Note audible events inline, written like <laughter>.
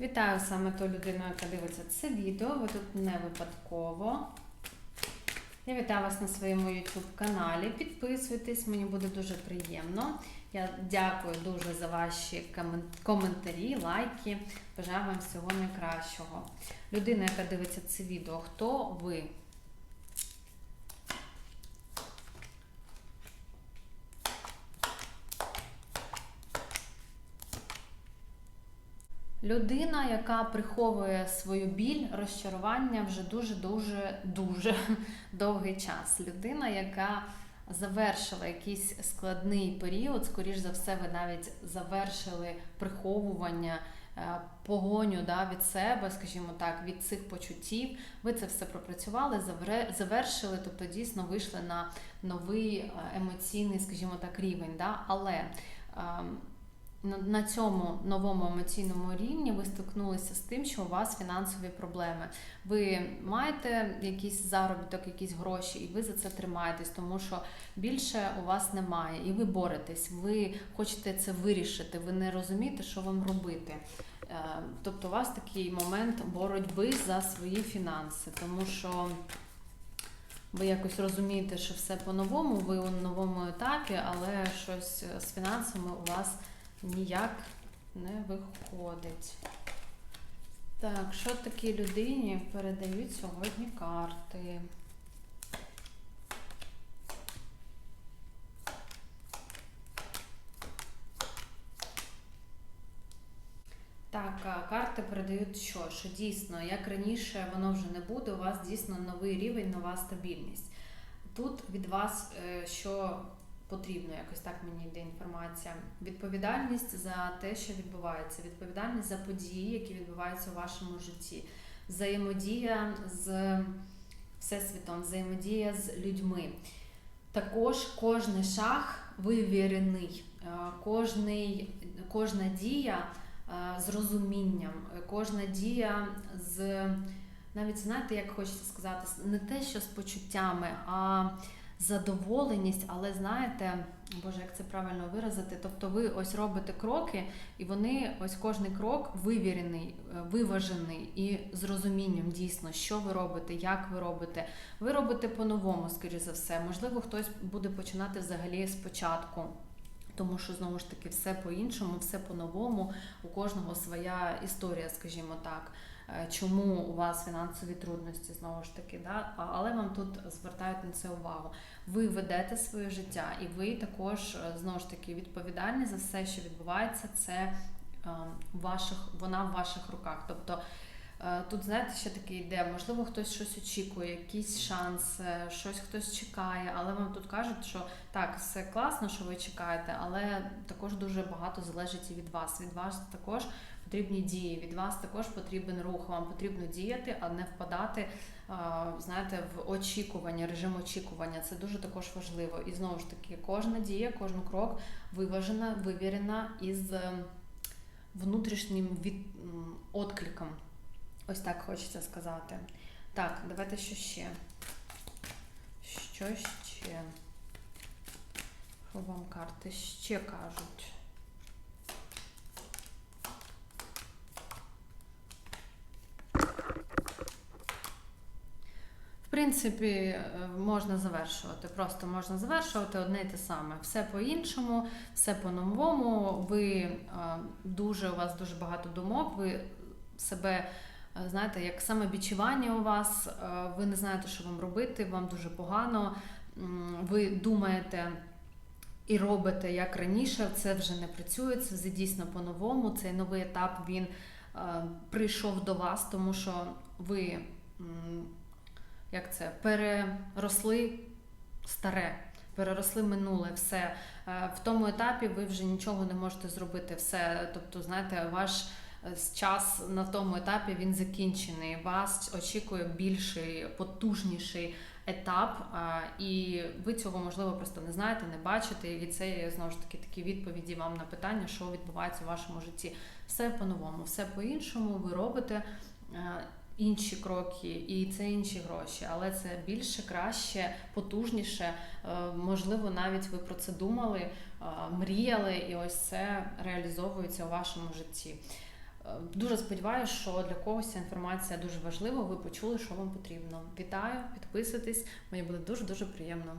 Вітаю саме ту людину, яка дивиться це відео. Ви тут не випадково. Я вітаю вас на своєму YouTube каналі. Підписуйтесь, мені буде дуже приємно. Я дякую дуже за ваші коментарі, лайки. Бажаю вам всього найкращого. Людина, яка дивиться це відео, хто ви? Людина, яка приховує свою біль, розчарування вже дуже дуже <laughs> дуже довгий час. Людина, яка завершила якийсь складний період, скоріш за все, ви навіть завершили приховування, е, погоню да, від себе, скажімо так, від цих почуттів. Ви це все пропрацювали, завершили, тобто дійсно вийшли на новий е, емоційний, скажімо так, рівень. Да? Але ем, на- цьому новому емоційному рівні ви стикнулися з тим, що у вас фінансові проблеми. Ви маєте якийсь заробіток, якісь гроші, і ви за це тримаєтесь, тому що більше у вас немає, і ви боретесь, ви хочете це вирішити, ви не розумієте, що вам робити. Е, Тобто у вас такий момент боротьби за свої фінанси, тому що. Ви якось розумієте, що все по-новому, ви у новому етапі, але щось з фінансами у вас ніяк не виходить. Так, що такій людині передають сьогодні карти? Так, карти передають що? Що дійсно, як раніше воно вже не буде, у вас дійсно новий рівень, нова стабільність. Тут від вас е, що потрібно, якось так мені йде інформація. Відповідальність за те, що відбувається, відповідальність за події, які відбуваються у вашому житті, взаємодія з всесвітом, взаємодія з людьми. Також кожний шаг вивірений, е, кожний, кожна дія е, з розумінням, кожна дія з навіть знаєте, як хочеться сказати, не те, що з почуттями, а задоволеність, але знаєте, Боже, як це правильно виразити? Тобто ви ось робите кроки, і вони ось кожний крок вивірений, е, виважений і з розумінням дійсно, що ви робите, як ви робите. Ви робите по-новому, скоріше за все. Можливо, хтось буде починати взагалі спочатку. Тому що знову ж таки все по-іншому, все по-новому, у кожного своя історія, скажімо так. Е, Чому у вас фінансові трудності знову ж таки, да? Але вам тут звертають на це увагу. Ви ведете своє життя, і ви також е, знову ж таки відповідальні за все, що відбувається, це е, в ваших, вона в ваших руках. Тобто тут, знаєте, ще таке йде, можливо, хтось щось очікує, якийсь шанс, е, щось хтось чекає, але вам тут кажуть, що так, все класно, що ви чекаєте, але також дуже багато залежить і від вас. Від вас також потрібні дії, від вас також потрібен рух. Вам потрібно діяти, а не впадати, знаєте, в очікування, режим очікування. Це дуже також важливо. І знову ж таки, кожна дія, кожен крок виважена, вивірена із е, внутрішнім від, откликом. Ось так хочеться сказати. Так, давайте що ще. Що ще? Що вам карти ще кажуть? В принципі, е, можна завершувати. Просто можна завершувати одне і те саме. Все по-іншому, все по-новому. Ви е, дуже, у вас дуже багато думок, ви себе. Е, Знаєте, як самобічування у вас, е, ви не знаєте, що вам робити, вам дуже погано. Ви думаєте і робите як раніше, це вже не працює, це вже дійсно по-новому. Цей новий етап він е, прийшов до вас, тому що ви як це переросли старе, переросли минуле, все. В тому етапі ви вже нічого не можете зробити. Все, тобто, знаєте, ваш час на тому етапі він закінчений. Вас очікує більший, потужніший етап, і ви цього можливо просто не знаєте, не бачите. І це знову ж таки такі відповіді вам на питання, що відбувається в вашому житті. Все по-новому, все по-іншому. Ви робите. інші кроки, і це інші гроші, але це більше, краще, потужніше. Е, Можливо, навіть ви про це думали, мріяли, і ось це реалізовується у вашому житті. Е, Дуже сподіваюся, що для когось ця інформація дуже важлива. Ви почули, що вам потрібно. Вітаю, підписуйтесь. Мені буде дуже дуже приємно.